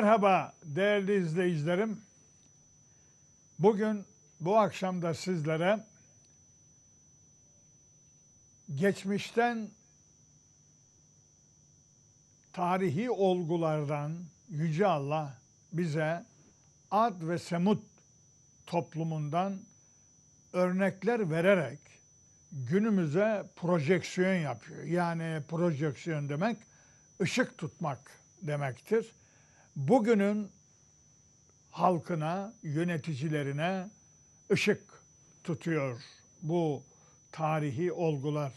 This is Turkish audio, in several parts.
Merhaba değerli izleyicilerim. Bugün bu akşam da sizlere geçmişten tarihi olgulardan Yüce Allah bize Ad ve Semud toplumundan örnekler vererek günümüze projeksiyon yapıyor. Yani projeksiyon demek ışık tutmak demektir. Bugünün halkına, yöneticilerine ışık tutuyor bu tarihi olgular.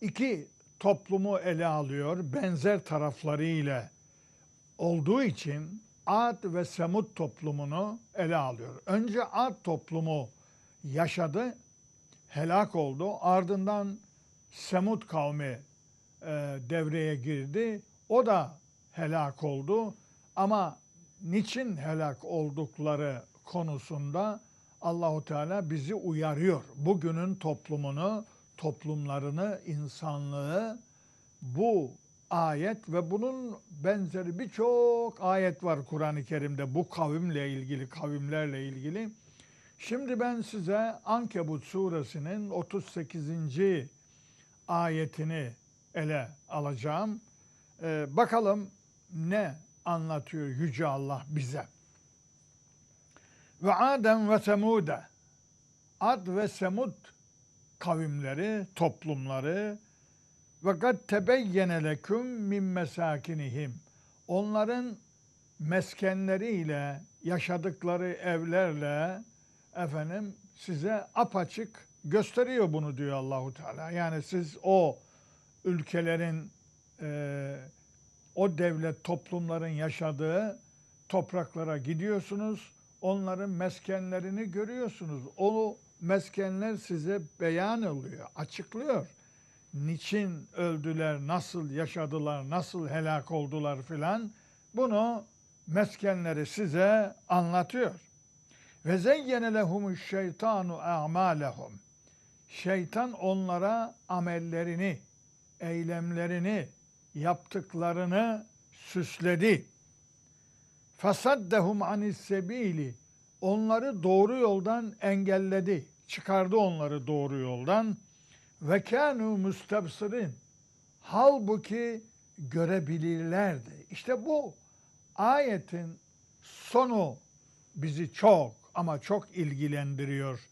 İki toplumu ele alıyor benzer tarafları ile olduğu için Ad ve Semud toplumunu ele alıyor. Önce Ad toplumu yaşadı, helak oldu. Ardından Semud kavmi e, devreye girdi. O da helak oldu. Ama niçin helak oldukları konusunda Allahu Teala bizi uyarıyor. Bugünün toplumunu, toplumlarını, insanlığı bu ayet ve bunun benzeri birçok ayet var Kur'an-ı Kerim'de bu kavimle ilgili, kavimlerle ilgili. Şimdi ben size Ankebut suresinin 38. ayetini ele alacağım. Ee, bakalım ne anlatıyor Yüce Allah bize. Ve Adem ve Semude Ad ve Semud kavimleri, toplumları ve kad tebeyyene leküm min mesakinihim. Onların meskenleriyle, yaşadıkları evlerle efendim size apaçık gösteriyor bunu diyor Allahu Teala. Yani siz o ülkelerin e, o devlet toplumların yaşadığı topraklara gidiyorsunuz. Onların meskenlerini görüyorsunuz. O meskenler size beyan oluyor, açıklıyor. Niçin öldüler, nasıl yaşadılar, nasıl helak oldular filan. Bunu meskenleri size anlatıyor. Ve zeyyene lehumuş şeytanu a'malehum. Şeytan onlara amellerini, eylemlerini, yaptıklarını süsledi. Fasaddehum anis sebili. Onları doğru yoldan engelledi. Çıkardı onları doğru yoldan. Ve kânû müstebsirin. Halbuki görebilirlerdi. İşte bu ayetin sonu bizi çok ama çok ilgilendiriyor.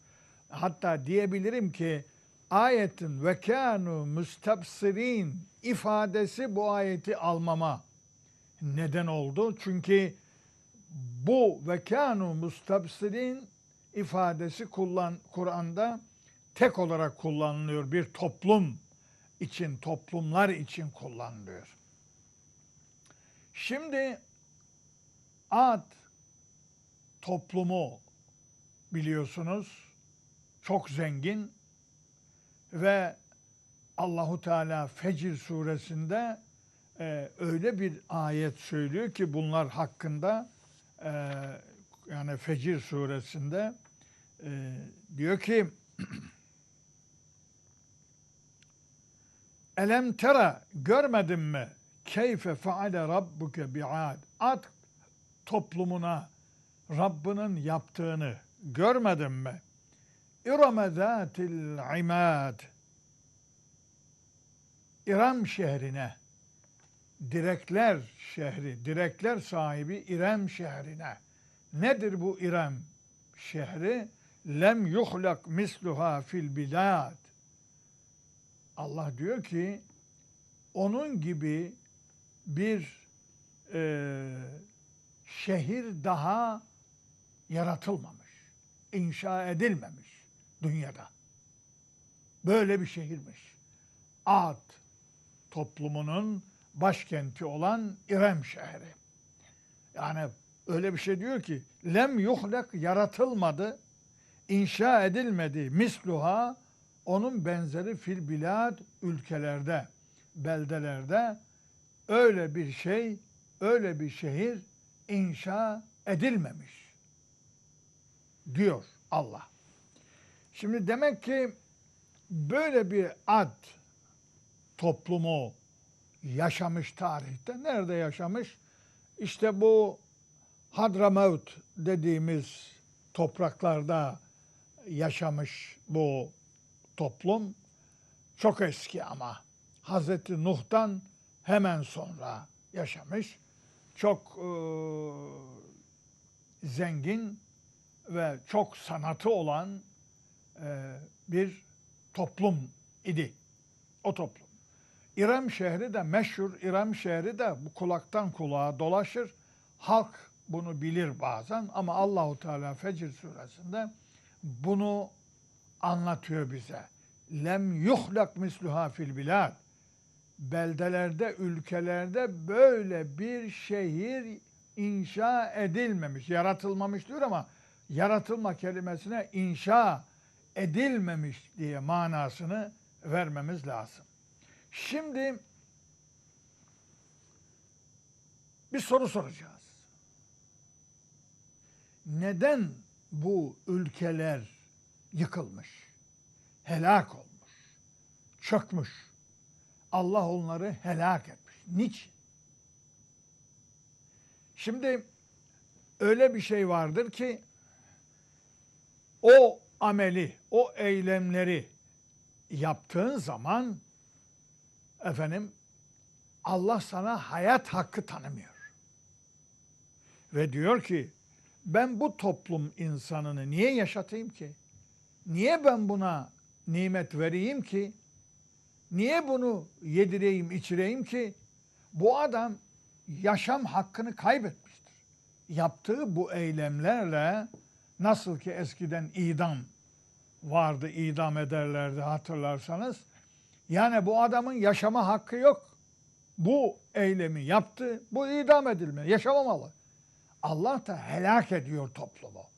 Hatta diyebilirim ki ayetin ve kânû müstebsirin ifadesi bu ayeti almama neden oldu. Çünkü bu ve kânû müstebsirin ifadesi Kur'an'da tek olarak kullanılıyor. Bir toplum için, toplumlar için kullanılıyor. Şimdi Ad toplumu biliyorsunuz çok zengin ve Allahu Teala Fecir suresinde e, öyle bir ayet söylüyor ki bunlar hakkında e, yani Fecir suresinde e, diyor ki Elem tera görmedin mi? Keyfe faale rabbuke bi'ad. Ad toplumuna Rabbinin yaptığını görmedin mi? İrame zâtil imad. İrem şehrine, direkler şehri, direkler sahibi İrem şehrine. Nedir bu İrem şehri? Lem yuhlak misluha fil bilad. Allah diyor ki onun gibi bir e, şehir daha yaratılmamış, inşa edilmemiş dünyada. Böyle bir şehirmiş. Ad toplumunun başkenti olan İrem şehri. Yani öyle bir şey diyor ki lem yuhlak yaratılmadı, inşa edilmedi misluha onun benzeri fil bilad ülkelerde, beldelerde öyle bir şey, öyle bir şehir inşa edilmemiş diyor Allah. Şimdi demek ki böyle bir ad toplumu yaşamış tarihte. Nerede yaşamış? İşte bu Hadramavt dediğimiz topraklarda yaşamış bu toplum çok eski ama Hazreti Nuh'tan hemen sonra yaşamış. Çok e, zengin ve çok sanatı olan bir toplum idi. O toplum. İrem şehri de meşhur, İrem şehri de bu kulaktan kulağa dolaşır. Halk bunu bilir bazen ama Allahu Teala Fecr suresinde bunu anlatıyor bize. Lem yuhlak misluha fil bilad. Beldelerde, ülkelerde böyle bir şehir inşa edilmemiş, yaratılmamış diyor ama yaratılma kelimesine inşa edilmemiş diye manasını vermemiz lazım. Şimdi bir soru soracağız. Neden bu ülkeler yıkılmış, helak olmuş, çökmüş? Allah onları helak etmiş. Niçin? Şimdi öyle bir şey vardır ki o ameli, o eylemleri yaptığın zaman efendim Allah sana hayat hakkı tanımıyor. Ve diyor ki ben bu toplum insanını niye yaşatayım ki? Niye ben buna nimet vereyim ki? Niye bunu yedireyim, içireyim ki? Bu adam yaşam hakkını kaybetmiştir. Yaptığı bu eylemlerle nasıl ki eskiden idam vardı, idam ederlerdi hatırlarsanız. Yani bu adamın yaşama hakkı yok. Bu eylemi yaptı, bu idam edilme, yaşamamalı. Allah da helak ediyor toplumu.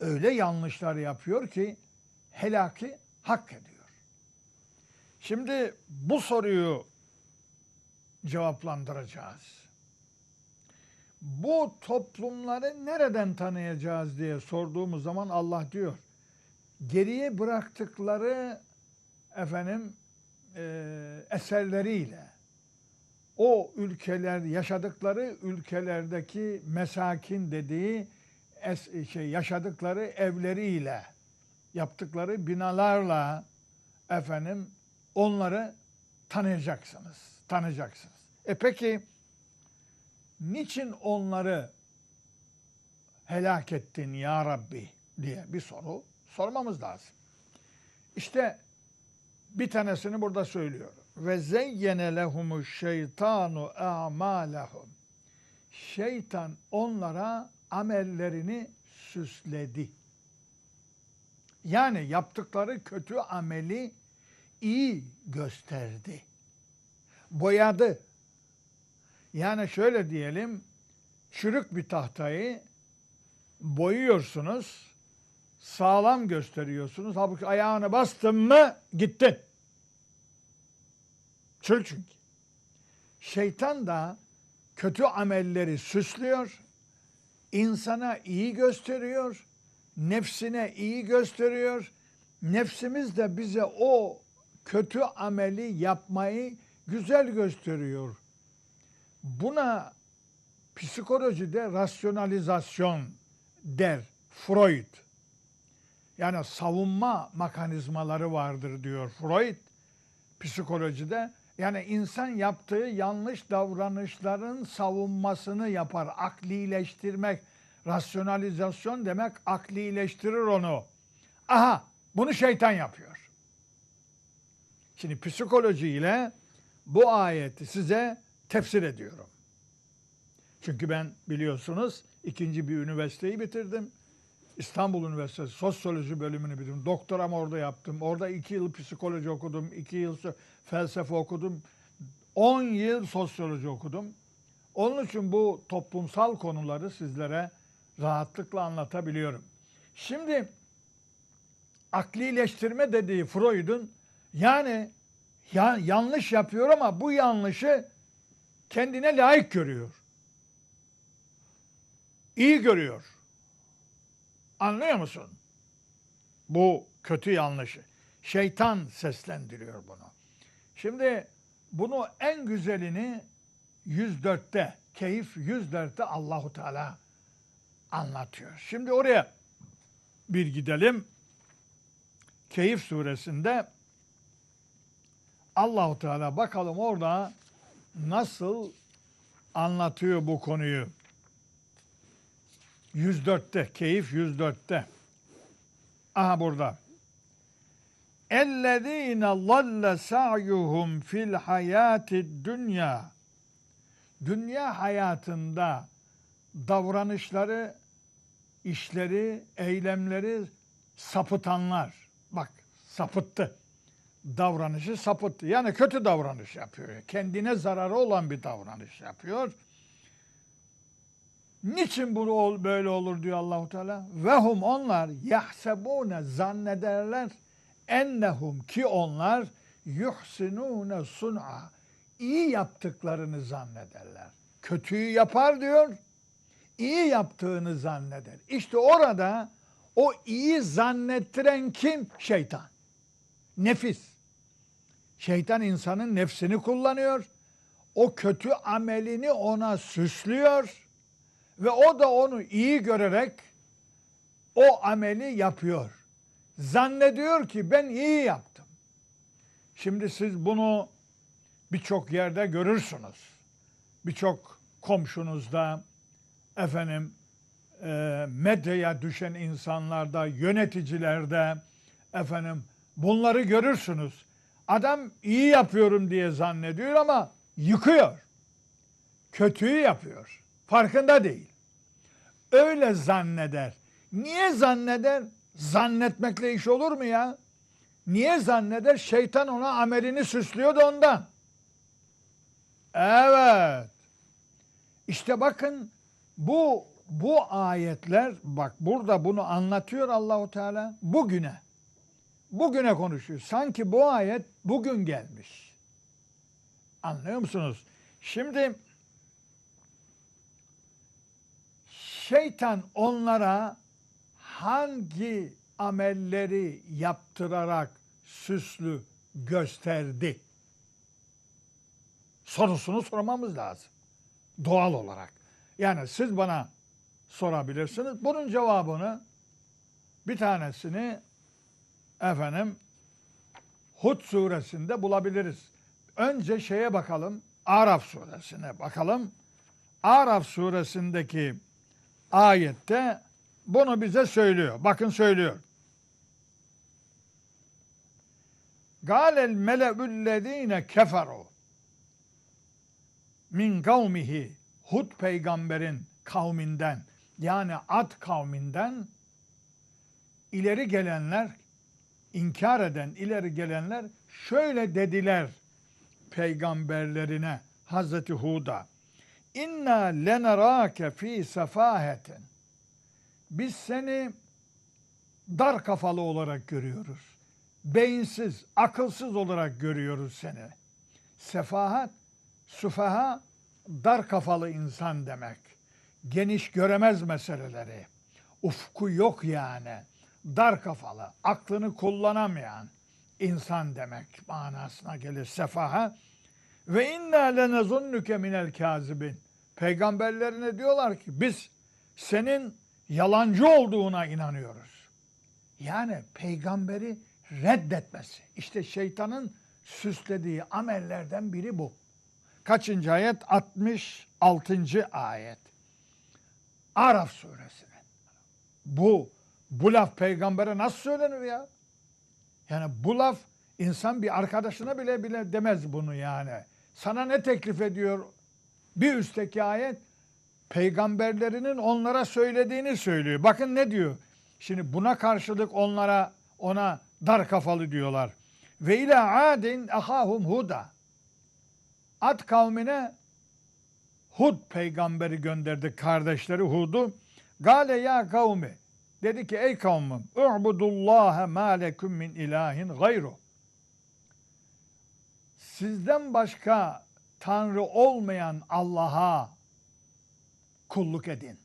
Öyle yanlışlar yapıyor ki helaki hak ediyor. Şimdi bu soruyu cevaplandıracağız. Bu toplumları nereden tanıyacağız diye sorduğumuz zaman Allah diyor. Geriye bıraktıkları efendim e, eserleriyle o ülkeler yaşadıkları ülkelerdeki mesakin dediği es, şey yaşadıkları evleriyle yaptıkları binalarla efendim onları tanıyacaksınız. Tanıyacaksınız. E peki niçin onları helak ettin ya Rabbi diye bir soru sormamız lazım. İşte bir tanesini burada söylüyor. Ve zeyyene lehumu şeytanu a'malahum. Şeytan onlara amellerini süsledi. Yani yaptıkları kötü ameli iyi gösterdi. Boyadı. Yani şöyle diyelim, çürük bir tahtayı boyuyorsunuz, sağlam gösteriyorsunuz. Halbuki ayağını bastın mı gittin. Çürük çünkü. Şeytan da kötü amelleri süslüyor, insana iyi gösteriyor, nefsine iyi gösteriyor. Nefsimiz de bize o kötü ameli yapmayı güzel gösteriyor. Buna psikolojide rasyonalizasyon der Freud. Yani savunma mekanizmaları vardır diyor Freud psikolojide. Yani insan yaptığı yanlış davranışların savunmasını yapar. Aklileştirmek, rasyonalizasyon demek aklileştirir onu. Aha bunu şeytan yapıyor. Şimdi psikolojiyle bu ayeti size tefsir ediyorum. Çünkü ben biliyorsunuz ikinci bir üniversiteyi bitirdim. İstanbul Üniversitesi Sosyoloji bölümünü bitirdim. Doktoram orada yaptım. Orada iki yıl psikoloji okudum. iki yıl felsefe okudum. On yıl sosyoloji okudum. Onun için bu toplumsal konuları sizlere rahatlıkla anlatabiliyorum. Şimdi aklileştirme dediği Freud'un yani ya, yanlış yapıyor ama bu yanlışı kendine layık görüyor. İyi görüyor. Anlıyor musun? Bu kötü yanlışı. Şeytan seslendiriyor bunu. Şimdi bunu en güzelini 104'te, Keyif 104'te Allahu Teala anlatıyor. Şimdi oraya bir gidelim. Keyif suresinde Allahu Teala bakalım orada nasıl anlatıyor bu konuyu. 104'te, Keyif 104'te. Aha burada. اَلَّذ۪ينَ ضَلَّ سَعْيُهُمْ fil hayati dünya. Dünya hayatında davranışları, işleri, eylemleri sapıtanlar. Bak sapıttı. Davranışı sapıttı. Yani kötü davranış yapıyor. Kendine zararı olan bir davranış yapıyor. Niçin bu böyle olur diyor Allahu Teala? Ve hum onlar yahsebune zannederler ennehum ki onlar yuhsinune sun'a iyi yaptıklarını zannederler. Kötüyü yapar diyor. iyi yaptığını zanneder. İşte orada o iyi zannettiren kim? Şeytan. Nefis. Şeytan insanın nefsini kullanıyor. O kötü amelini ona süslüyor ve o da onu iyi görerek o ameli yapıyor. Zannediyor ki ben iyi yaptım. Şimdi siz bunu birçok yerde görürsünüz. Birçok komşunuzda efendim e, medyaya düşen insanlarda, yöneticilerde efendim bunları görürsünüz. Adam iyi yapıyorum diye zannediyor ama yıkıyor. Kötüyü yapıyor. Farkında değil. Öyle zanneder. Niye zanneder? Zannetmekle iş olur mu ya? Niye zanneder? Şeytan ona amelini süslüyor da ondan. Evet. İşte bakın bu bu ayetler bak burada bunu anlatıyor Allahu Teala bugüne. Bugüne konuşuyor. Sanki bu ayet bugün gelmiş. Anlıyor musunuz? Şimdi şeytan onlara hangi amelleri yaptırarak süslü gösterdi? Sorusunu sormamız lazım. Doğal olarak. Yani siz bana sorabilirsiniz. Bunun cevabını bir tanesini efendim Hud suresinde bulabiliriz. Önce şeye bakalım. Araf suresine bakalım. Araf suresindeki ayette bunu bize söylüyor. Bakın söylüyor. Galel mele'üllezine keferu min kavmihi Hud peygamberin kavminden yani Ad kavminden ileri gelenler inkar eden ileri gelenler şöyle dediler peygamberlerine Hazreti Hud'a İnna lenerake fi sefahetin biz seni dar kafalı olarak görüyoruz. Beyinsiz, akılsız olarak görüyoruz seni. Sefahat, sufaha, dar kafalı insan demek. Geniş göremez meseleleri. Ufku yok yani. Dar kafalı, aklını kullanamayan insan demek manasına gelir sefaha. Ve inna lenezunnuke minel kazibin. Peygamberlerine diyorlar ki biz senin yalancı olduğuna inanıyoruz. Yani peygamberi reddetmesi. İşte şeytanın süslediği amellerden biri bu. Kaçıncı ayet? 66. ayet. Araf suresinin. Bu, bu laf peygambere nasıl söylenir ya? Yani bu laf insan bir arkadaşına bile bile demez bunu yani. Sana ne teklif ediyor? Bir üstteki ayet peygamberlerinin onlara söylediğini söylüyor. Bakın ne diyor? Şimdi buna karşılık onlara ona dar kafalı diyorlar. Ve ila adin ahahum huda. Ad kavmine Hud peygamberi gönderdi kardeşleri Hud'u. Gale ya kavmi. Dedi ki ey kavmim u'budullaha ma lekum min ilahin gayru. Sizden başka tanrı olmayan Allah'a kulluk edin.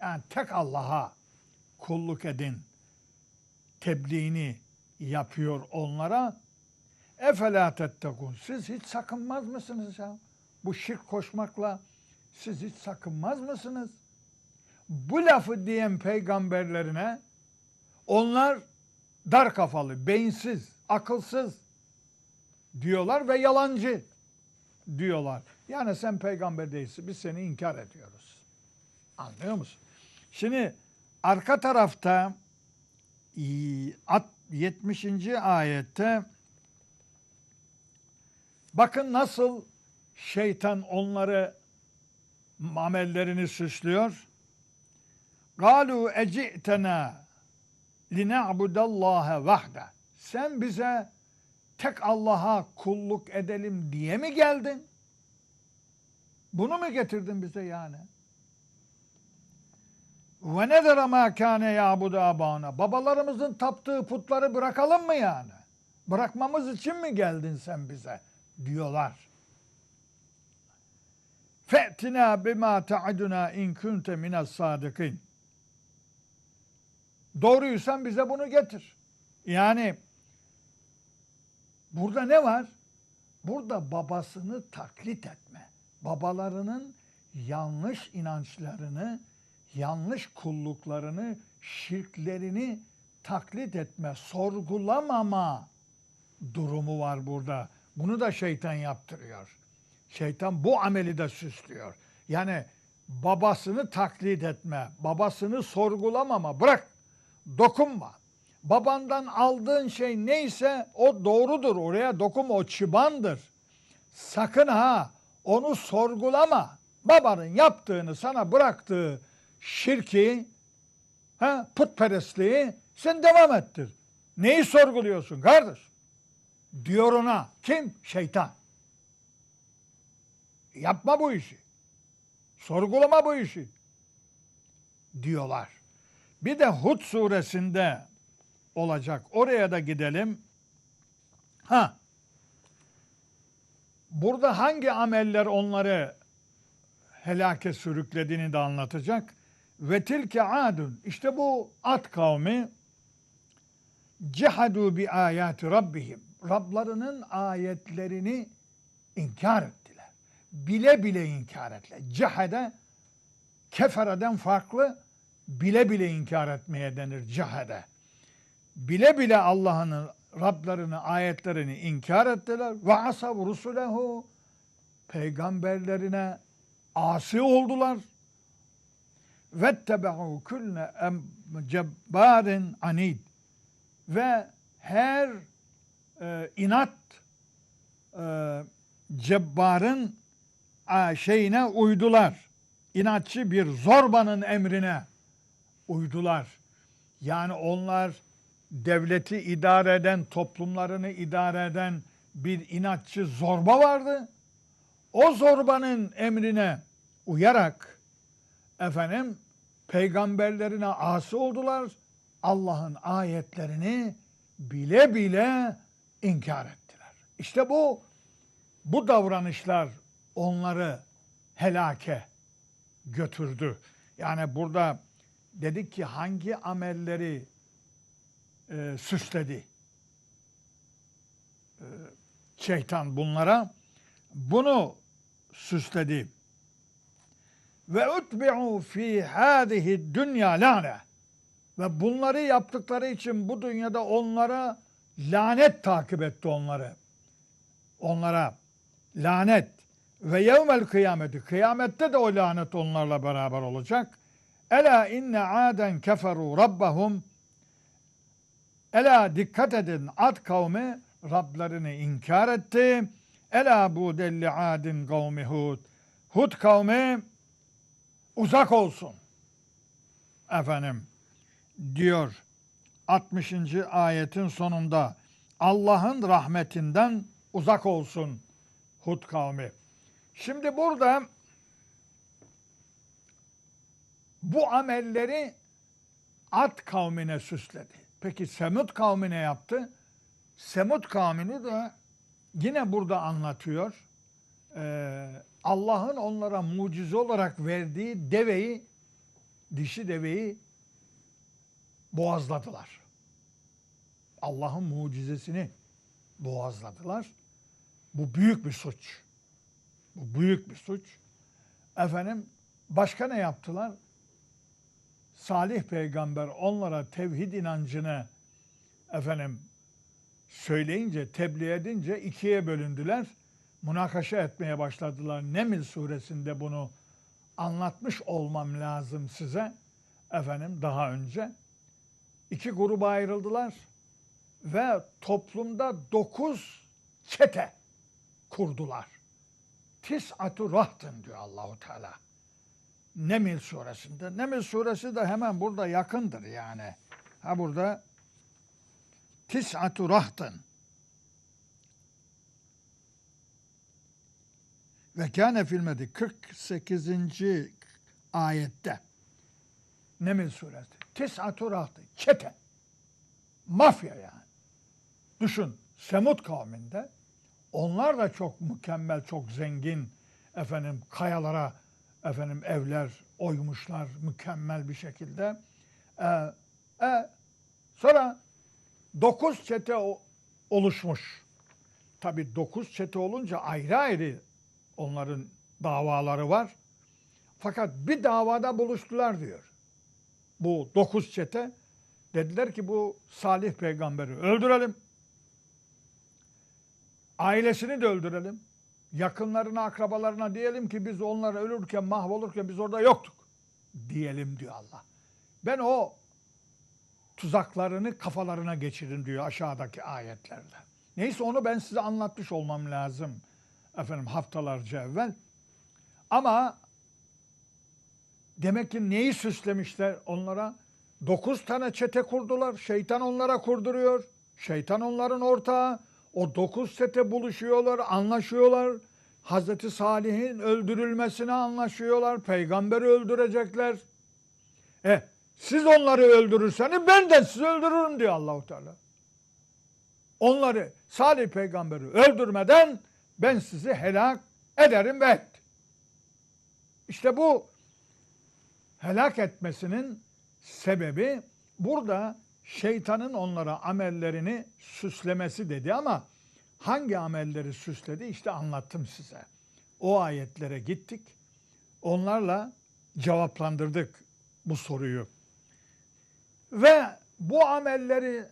Yani tek Allah'a kulluk edin. Tebliğini yapıyor onlara. Efela tettekun. Siz hiç sakınmaz mısınız ya? bu şirk koşmakla siz hiç sakınmaz mısınız? Bu lafı diyen peygamberlerine onlar dar kafalı, beyinsiz, akılsız diyorlar ve yalancı diyorlar. Yani sen peygamber değilsin, biz seni inkar ediyoruz. Anlıyor musun? Şimdi arka tarafta i- at- 70. ayette bakın nasıl şeytan onları amellerini süslüyor. Galu eci'tena lina'budallaha vahde. Sen bize tek Allah'a kulluk edelim diye mi geldin? Bunu mu getirdin bize yani? Ve nedere ma kâne ya'budu abâna. Babalarımızın taptığı putları bırakalım mı yani? Bırakmamız için mi geldin sen bize? Diyorlar. Fe'tina bima ta'iduna in kunte minas sadikin. Doğruysan bize bunu getir. Yani burada ne var? Burada babasını taklit etme. Babalarının yanlış inançlarını, yanlış kulluklarını, şirklerini taklit etme, sorgulamama durumu var burada. Bunu da şeytan yaptırıyor. Şeytan bu ameli de süslüyor. Yani babasını taklit etme, babasını sorgulamama, bırak, dokunma. Babandan aldığın şey neyse o doğrudur, oraya dokunma, o çıbandır. Sakın ha onu sorgulama. Babanın yaptığını sana bıraktığı şirki, ha, putperestliği sen devam ettir. Neyi sorguluyorsun kardeş? Diyor ona. Kim? Şeytan. Yapma bu işi. Sorgulama bu işi. Diyorlar. Bir de Hud suresinde olacak. Oraya da gidelim. Ha. Burada hangi ameller onları helake sürüklediğini de anlatacak. Ve tilke adun. İşte bu at kavmi cehadu bi ayati rabbihim. Rablarının ayetlerini inkar ettiler. Bile bile inkar ettiler. Cehade kefereden farklı bile bile inkar etmeye denir cehade. Bile bile Allah'ın Rablarını, ayetlerini inkar ettiler. Ve asav rusulehu peygamberlerine asi oldular. Vettebe'u külle cebbarin anid ve her e, inat e, cebbarın e, şeyine uydular. İnatçı bir zorbanın emrine uydular. Yani onlar devleti idare eden, toplumlarını idare eden bir inatçı zorba vardı. O zorbanın emrine uyarak efendim peygamberlerine asi oldular. Allah'ın ayetlerini bile bile inkar ettiler. İşte bu bu davranışlar onları helake götürdü. Yani burada dedik ki hangi amelleri e, süsledi e, şeytan bunlara bunu süsledi. Ve utbi'u fi hadihi dünya lane. Ve bunları yaptıkları için bu dünyada onlara lanet takip etti onları. Onlara lanet ve yevmel kıyameti kıyamette de o lanet onlarla beraber olacak. Ela inne aden keferu rabbahum Ela dikkat edin Ad kavmi Rablarını inkar etti. Ela bu delli adin kavmi Hud. Hud kavmi uzak olsun. Efendim diyor 60. ayetin sonunda Allah'ın rahmetinden uzak olsun Hud kavmi. Şimdi burada bu amelleri Ad kavmine süsledi. Peki Semud kavmi ne yaptı? Semud kavmini de yine burada anlatıyor. Ee, Allah'ın onlara mucize olarak verdiği deveyi, dişi deveyi boğazladılar. Allah'ın mucizesini boğazladılar. Bu büyük bir suç. Bu büyük bir suç. Efendim başka ne yaptılar? Salih peygamber onlara tevhid inancını efendim söyleyince, tebliğ edince ikiye bölündüler. Münakaşa etmeye başladılar. Neml suresinde bunu anlatmış olmam lazım size. Efendim daha önce. iki gruba ayrıldılar ve toplumda dokuz çete kurdular. Tis'atu rahtın diyor Allahu Teala. Neml suresinde. Neml suresi de hemen burada yakındır yani. Ha burada Tis'atu rahtın. Ve kâne filmedi 48. ayette. Neml suresi. Tis'atu rahtın. Çete. Mafya yani. Düşün Semut kavminde onlar da çok mükemmel, çok zengin efendim kayalara efendim evler oymuşlar mükemmel bir şekilde. Ee, e, sonra dokuz çete oluşmuş. Tabi dokuz çete olunca ayrı ayrı onların davaları var. Fakat bir davada buluştular diyor. Bu dokuz çete dediler ki bu Salih peygamberi öldürelim. Ailesini de öldürelim. Yakınlarına, akrabalarına diyelim ki biz onlar ölürken, mahvolurken biz orada yoktuk. Diyelim diyor Allah. Ben o tuzaklarını kafalarına geçirin diyor aşağıdaki ayetlerde. Neyse onu ben size anlatmış olmam lazım. Efendim haftalarca evvel. Ama demek ki neyi süslemişler onlara? Dokuz tane çete kurdular. Şeytan onlara kurduruyor. Şeytan onların ortağı. O dokuz çete buluşuyorlar, anlaşıyorlar. Hazreti Salih'in öldürülmesine anlaşıyorlar. Peygamberi öldürecekler. E, siz onları öldürürseniz ben de sizi öldürürüm diyor Allahu Teala. Onları Salih peygamberi öldürmeden ben sizi helak ederim ve et. İşte bu helak etmesinin sebebi burada şeytanın onlara amellerini süslemesi dedi ama hangi amelleri süsledi işte anlattım size. O ayetlere gittik. Onlarla cevaplandırdık bu soruyu. Ve bu amelleri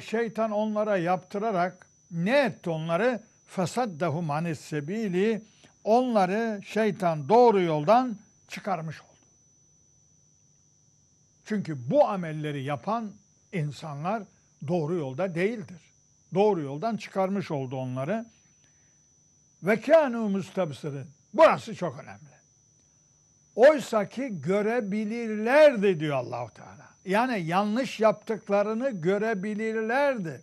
şeytan onlara yaptırarak ne etti onları? Fesaddahum anis sebili onları şeytan doğru yoldan çıkarmış oldu. Çünkü bu amelleri yapan insanlar doğru yolda değildir. Doğru yoldan çıkarmış oldu onları. Ve kânû mustabsırın. Burası çok önemli. Oysa ki görebilirlerdi diyor Allahu Teala. Yani yanlış yaptıklarını görebilirlerdi.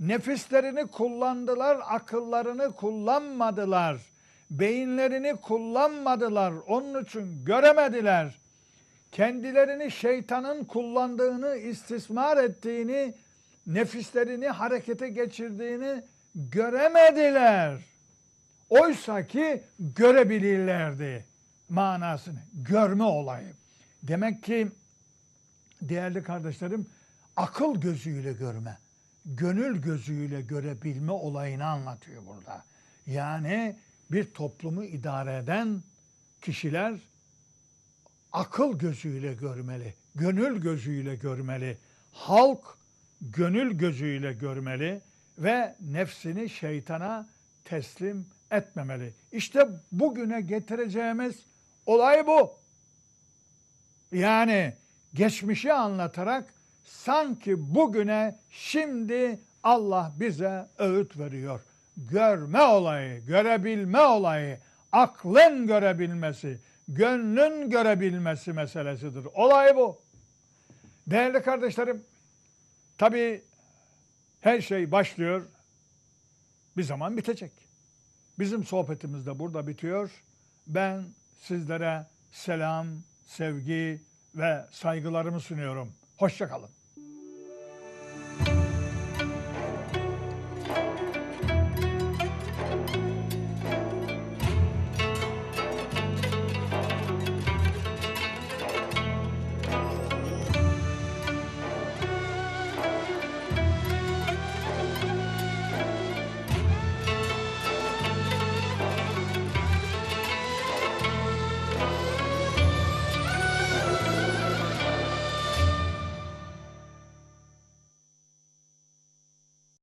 Nefislerini kullandılar, akıllarını kullanmadılar. Beyinlerini kullanmadılar. Onun için göremediler. Kendilerini şeytanın kullandığını, istismar ettiğini, nefislerini harekete geçirdiğini göremediler. Oysa ki görebilirlerdi manasını. Görme olayı. Demek ki değerli kardeşlerim akıl gözüyle görme, gönül gözüyle görebilme olayını anlatıyor burada. Yani bir toplumu idare eden kişiler akıl gözüyle görmeli, gönül gözüyle görmeli. Halk gönül gözüyle görmeli ve nefsini şeytana teslim etmemeli. İşte bugüne getireceğimiz olay bu. Yani geçmişi anlatarak sanki bugüne şimdi Allah bize öğüt veriyor. Görme olayı, görebilme olayı, aklın görebilmesi, gönlün görebilmesi meselesidir. Olay bu. Değerli kardeşlerim, tabii her şey başlıyor, bir zaman bitecek. Bizim sohbetimiz de burada bitiyor. Ben sizlere selam, sevgi ve saygılarımı sunuyorum. Hoşçakalın.